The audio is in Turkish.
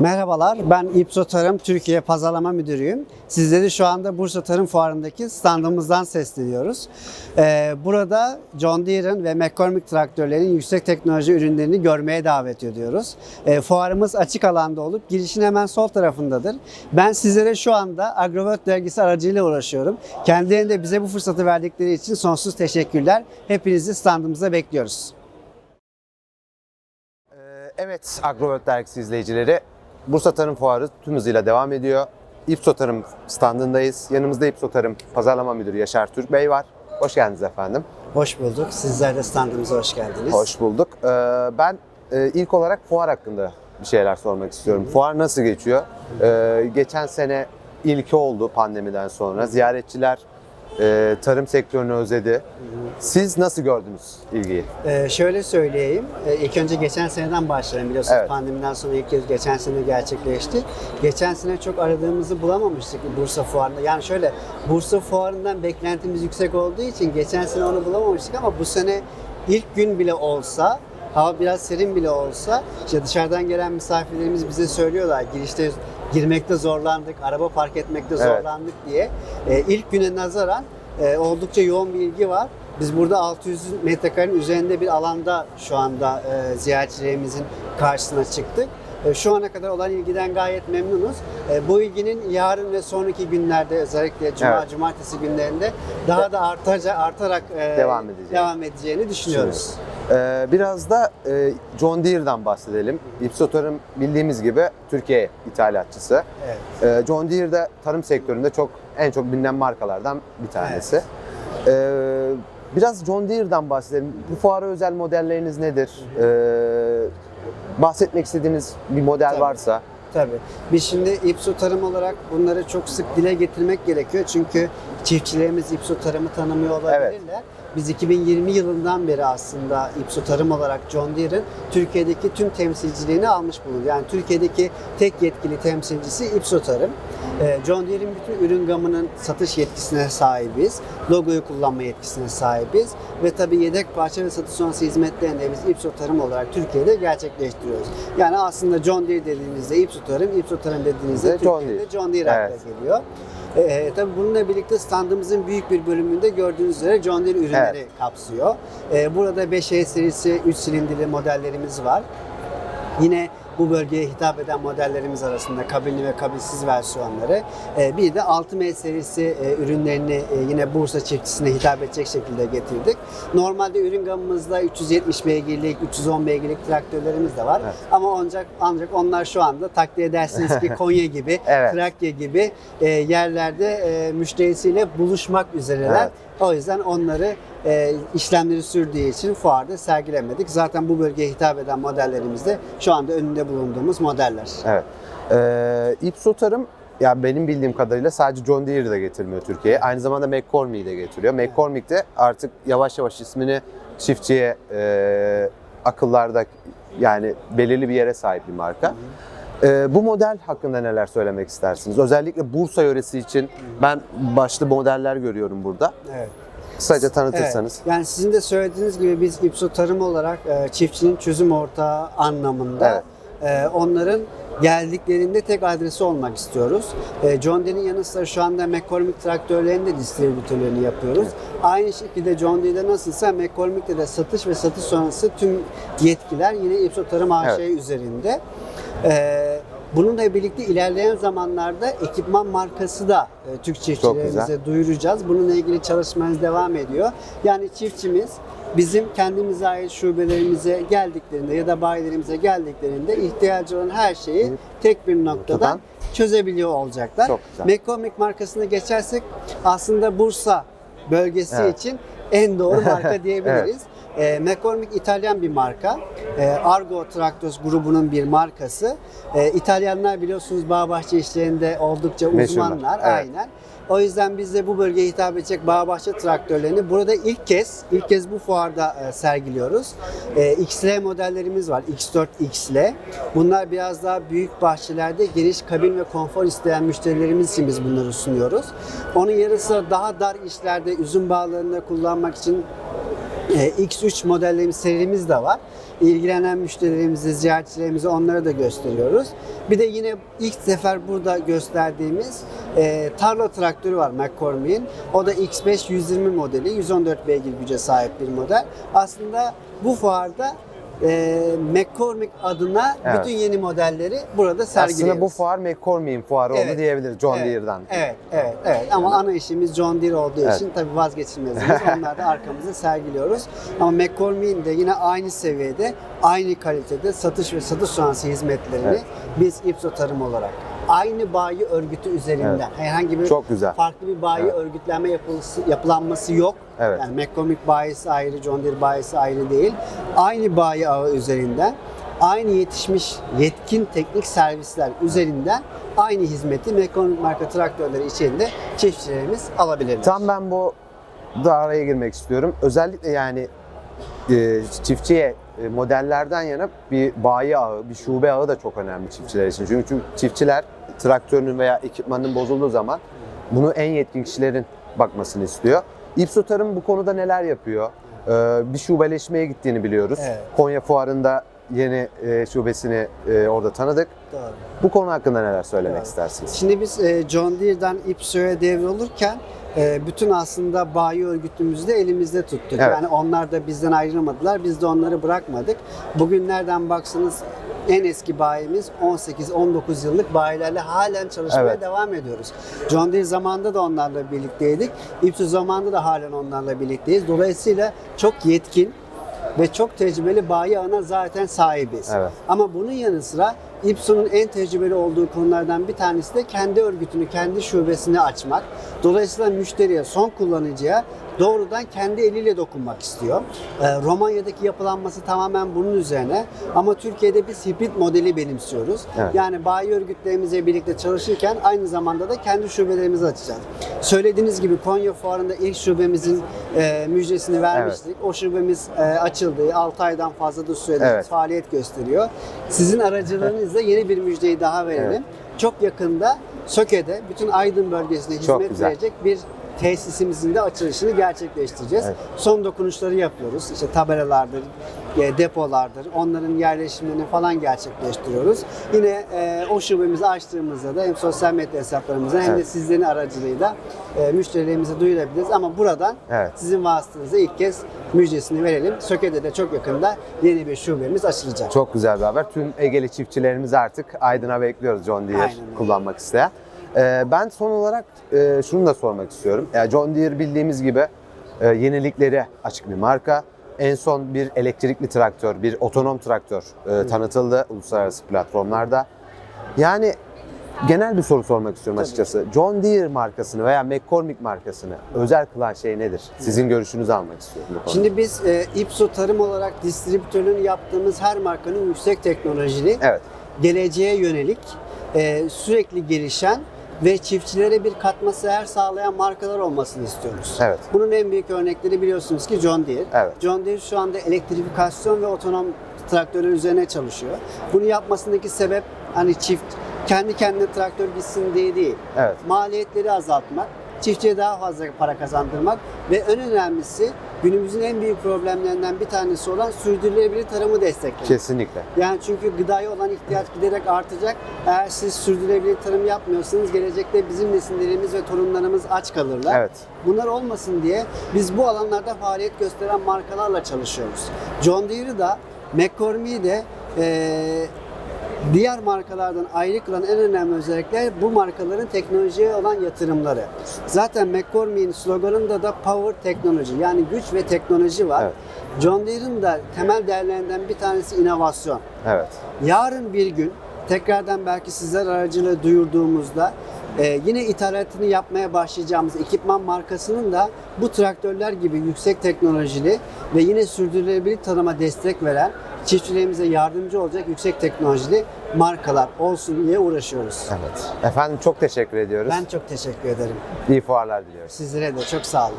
Merhabalar, ben İpso Tarım Türkiye Pazarlama Müdürüyüm. Sizleri şu anda Bursa Tarım Fuarı'ndaki standımızdan sesleniyoruz. Ee, burada John Deere'ın ve McCormick traktörlerin yüksek teknoloji ürünlerini görmeye davet ediyoruz. Ee, fuarımız açık alanda olup girişin hemen sol tarafındadır. Ben sizlere şu anda Agrovert dergisi aracıyla uğraşıyorum. Kendilerine bize bu fırsatı verdikleri için sonsuz teşekkürler. Hepinizi standımıza bekliyoruz. Ee, Evet Agrovet Dergisi izleyicileri Bursa Tarım Fuarı tüm hızıyla devam ediyor. İpso Tarım standındayız. Yanımızda İpso Tarım Pazarlama Müdürü Yaşar Türk Bey var. Hoş geldiniz efendim. Hoş bulduk. Sizler de standımıza hoş geldiniz. Hoş bulduk. Ee, Ben e, ilk olarak fuar hakkında bir şeyler sormak istiyorum. Fuar nasıl geçiyor? Ee, Geçen sene ilki oldu pandemiden sonra. Ziyaretçiler e, tarım sektörünü özledi. Siz nasıl gördünüz ilgiyi? Ee, şöyle söyleyeyim. Ee, ilk önce geçen seneden başlayalım. Biliyorsunuz Evet. pandemiden sonra ilk kez geçen sene gerçekleşti. Geçen sene çok aradığımızı bulamamıştık Bursa Fuarı'nda. Yani şöyle Bursa Fuarı'ndan beklentimiz yüksek olduğu için geçen sene onu bulamamıştık ama bu sene ilk gün bile olsa hava biraz serin bile olsa işte dışarıdan gelen misafirlerimiz bize söylüyorlar girişte girmekte zorlandık, araba park etmekte Evet. zorlandık diye. Ee, ilk güne nazaran e, oldukça yoğun bir ilgi var. Biz burada 600 metrekarenin üzerinde bir alanda şu anda e, ziyaretçilerimizin karşısına çıktık. E, şu ana kadar olan ilgiden gayet memnunuz. E, bu ilginin yarın ve sonraki günlerde özellikle cuma, Evet. cumartesi günlerinde daha da artaca, artarak e, Devam edeceğini. devam edeceğini düşünüyoruz. Ee, Biraz da e, John Deere'dan bahsedelim. İpso Tarım bildiğimiz gibi Türkiye ithalatçısı. Evet. Ee, John Deere de tarım sektöründe çok en çok bilinen markalardan bir tanesi. Ee, Biraz John Deere'dan bahsedelim. Bu fuara özel modelleriniz nedir? Ee, Bahsetmek istediğiniz bir model Tabii. varsa. Tabii. Biz şimdi İPSO tarım olarak bunları çok sık dile getirmek gerekiyor. Çünkü çiftçilerimiz İPSO tarımı tanımıyor olabilirler. Biz 2020 yılından beri aslında İPSO tarım olarak John Deere'ın Türkiye'deki tüm temsilciliğini almış bulunuyor. Yani Türkiye'deki tek yetkili temsilcisi İPSO tarım. Ee, John Deere'in bütün ürün gamının satış yetkisine sahibiz. Logoyu kullanma yetkisine sahibiz. Ve tabii yedek parça ve satış sonrası hizmetlerini de biz İPSO tarım olarak Türkiye'de gerçekleştiriyoruz. Yani aslında John Deere dediğinizde İPSO tarım, İPSO tarım dediğinizde John Türkiye'de Deere. John Deere akla Evet. geliyor. Ee, tabii bununla birlikte standımızın büyük bir bölümünde gördüğünüz üzere John Deere ürünleri kapsıyor. Ee, burada 5E serisi 3 silindirli modellerimiz var. Yine bu bölgeye hitap eden modellerimiz arasında kabinli ve kabinsiz versiyonları. Ee, bir de 6M serisi e, ürünlerini e, yine Bursa çiftçisine hitap edecek şekilde getirdik. Normalde ürün gamımızda 370 beygirlik, 310 beygirlik traktörlerimiz de var. Evet. Ama ancak ancak onlar şu anda takdir edersiniz ki Konya gibi, Evet. Trakya gibi e, yerlerde e, müşterisiyle buluşmak üzereler. Evet. O yüzden onları e, işlemleri sürdüğü için fuarda sergilemedik. Zaten bu bölgeye hitap eden modellerimiz de şu anda önünde bulunduğumuz modeller. Evet. Ee, İpso Tarım ya benim bildiğim kadarıyla sadece John Deere de getirmiyor Türkiye'ye. Aynı zamanda McCormick'i de getiriyor. McCormick de artık yavaş yavaş ismini çiftçiye e, akıllarda yani belirli bir yere sahip bir marka. Ee, bu model hakkında neler söylemek istersiniz? Özellikle Bursa yöresi için ben başlı modeller görüyorum burada. Evet. Kısaca tanıtırsanız. Evet. Yani sizin de söylediğiniz gibi biz İPSO Tarım olarak e, çiftçinin çözüm ortağı anlamında e, onların geldiklerinde tek adresi olmak istiyoruz. E, John Deere'nin yanı sıra şu anda McCormick traktörlerinin de distribütörlerini yapıyoruz. Aynı şekilde John Deere'de nasılsa McCormick'te de satış ve satış sonrası tüm yetkiler yine İPSO Tarım AŞ Evet. üzerinde. E, Bununla birlikte ilerleyen zamanlarda ekipman markası da e, Türk çiftçilerimize duyuracağız. Bununla ilgili çalışmamız devam ediyor. Yani çiftçimiz bizim kendimize ait şubelerimize geldiklerinde ya da bayilerimize geldiklerinde ihtiyacı olan her şeyi tek bir noktadan çözebiliyor olacaklar. McCormick markasına geçersek aslında Bursa bölgesi Evet. için en doğru marka diyebiliriz. E, McCormick İtalyan bir marka. E, Argo Tractors grubunun bir markası. E, İtalyanlar biliyorsunuz bağ bahçe işlerinde oldukça Meşhurlar, uzmanlar. evet. Aynen. O yüzden biz de bu bölgeye hitap edecek bağ bahçe traktörlerini burada ilk kez ilk kez bu fuarda e, sergiliyoruz. E, XL modellerimiz var. X4 XL. Bunlar biraz daha büyük bahçelerde geniş kabin ve konfor isteyen müşterilerimiz için biz bunları sunuyoruz. Onun yarı sıra daha dar işlerde üzüm bağlarında kullanmak için E, X3 modellerimiz serimiz de var. İlgilenen müşterilerimize, ziyaretçilerimize onları da gösteriyoruz. Bir de yine ilk sefer burada gösterdiğimiz e, tarla traktörü var McCormick'in. O da X5 120 modeli. 114 beygir güce sahip bir model. Aslında bu fuarda e, McCormick adına Evet. bütün yeni modelleri burada sergiliyoruz. Aslında bu fuar McCormick'in fuarı oldu Evet. diyebiliriz John Evet, Deere'dan. Evet, evet, evet. Ama ana işimiz John Deere olduğu Evet. için tabii vazgeçilmezimiz. Onlar da arkamızda sergiliyoruz. Ama McCormick'in de yine aynı seviyede, aynı kalitede satış ve satış sonrası hizmetlerini Evet. biz İpso Tarım olarak aynı bayi örgütü üzerinden Evet. herhangi bir Çok güzel. farklı bir bayi Evet. örgütlenme yapılısı, yapılanması yok. Evet. Yani McCormick bayisi ayrı, John Deere bayisi ayrı değil. Aynı bayi ağı üzerinden aynı yetişmiş yetkin teknik servisler üzerinden aynı hizmeti McCormick marka traktörleri içinde çiftçilerimiz alabilirler. Tam ben bu da araya girmek istiyorum. Özellikle yani e, çiftçiye e, modellerden yana bir bayi ağı, bir şube ağı da çok önemli çiftçiler için. Çünkü, çiftçiler traktörünün veya ekipmanının bozulduğu zaman bunu en yetkin kişilerin bakmasını istiyor. İpso Tarım bu konuda neler yapıyor? Ee, bir şubeleşmeye gittiğini biliyoruz. Evet. Konya Fuarı'nda yeni e, şubesini e, orada tanıdık. Doğru. Bu konu hakkında neler söylemek Evet. istersiniz? Şimdi biz e, John Deere'den İpso'ya devrolurken bütün aslında bayi örgütümüzü de elimizde tuttuk. Evet. Yani onlar da bizden ayrılmadılar, biz de onları bırakmadık. Bugün nereden baksanız en eski bayimiz 18-19 yıllık bayilerle halen çalışmaya Evet. devam ediyoruz. John Deere zamanında da onlarla birlikteydik. İpso zamanında da halen onlarla birlikteyiz. Dolayısıyla çok yetkin ve çok tecrübeli bayi ağına zaten sahibiz. Evet. Ama bunun yanı sıra İPSO'nun en tecrübeli olduğu konulardan bir tanesi de kendi örgütünü, kendi şubesini açmak. Dolayısıyla müşteriye, son kullanıcıya doğrudan kendi eliyle dokunmak istiyor. Ee, Romanya'daki yapılanması tamamen bunun üzerine. Ama Türkiye'de biz hibrit modeli benimsiyoruz. Evet. Yani bayi örgütlerimizle birlikte çalışırken aynı zamanda da kendi şubelerimizi açacağız. Söylediğiniz gibi Konya Fuarı'nda ilk şubemizin e, müjdesini vermiştik. O şubemiz e, açıldı. 6 aydan fazladır süredir Evet. faaliyet gösteriyor. Sizin aracılığınızla yeni bir müjdeyi daha verelim. Evet. Çok yakında Söke'de bütün Aydın bölgesine hizmet verecek bir tesisimizin de açılışını gerçekleştireceğiz. Evet. Son dokunuşları yapıyoruz. İşte tabelalardır, e, depolardır. Onların yerleşimini falan gerçekleştiriyoruz. Yine e, o şubemizi açtığımızda da hem sosyal medya hesaplarımıza hem de Evet. sizlerin aracılığıyla e, müşterilerimize duyurabiliriz. Ama buradan Evet. sizin vasıtanızla ilk kez müjdesini verelim. Söke'de de çok yakında yeni bir şubemiz açılacak. Çok güz bir haber. Tüm Egeli çiftçilerimiz artık Aydın'a bekliyoruz John Deere Aynen kullanmak isteyen. Ee, ben son olarak e, şunu da sormak istiyorum. John Deere bildiğimiz gibi e, yenilikleri açık bir marka. En son bir elektrikli traktör, bir otonom traktör e, tanıtıldı uluslararası platformlarda. Yani genel bir soru sormak istiyorum açıkçası. John Deere markasını veya McCormick markasını özel kılan şey nedir? Sizin görüşünüzü almak istiyorum bu konuda. Şimdi biz e, İpso Tarım olarak distribütörlüğünü yaptığımız her markanın yüksek teknolojili, Evet, geleceğe yönelik, e, sürekli gelişen ve çiftçilere bir katma değer sağlayan markalar olmasını istiyoruz. evet. Bunun en büyük örnekleri biliyorsunuz ki John Deere. Evet. John Deere şu anda elektrifikasyon ve otonom traktörler üzerine çalışıyor. Bunu yapmasındaki sebep hani çift kendi kendine traktör gitsin diye değil. Evet. Maliyetleri azaltmak, çiftçiye daha fazla para kazandırmak ve en önemlisi günümüzün en büyük problemlerinden bir tanesi olan sürdürülebilir tarımı desteklemek. Kesinlikle. Yani çünkü gıdaya olan ihtiyaç giderek artacak. Eğer siz sürdürülebilir tarım yapmıyorsanız gelecekte bizim nesillerimiz ve torunlarımız aç kalırlar. Evet. Bunlar olmasın diye biz bu alanlarda faaliyet gösteren markalarla çalışıyoruz. John Deere'ı da McCormick'i de diğer markalardan ayrı kılan en önemli özellikler bu markaların teknolojiye olan yatırımları. Zaten McCormick'in sloganında da Power Teknoloji yani güç ve teknoloji var. Evet. John Deere'ın da temel değerlerinden bir tanesi inovasyon. Evet. Yarın bir gün tekrardan belki sizler aracılığıyla duyurduğumuzda e, yine ithalatını yapmaya başlayacağımız ekipman markasının da bu traktörler gibi yüksek teknolojili ve yine sürdürülebilir tarıma destek veren çiftçilerimize yardımcı olacak yüksek teknolojili markalar olsun diye uğraşıyoruz. Evet. Efendim çok teşekkür ediyoruz. Ben çok teşekkür ederim. İyi fuarlar diliyoruz. Sizlere de çok sağ olun.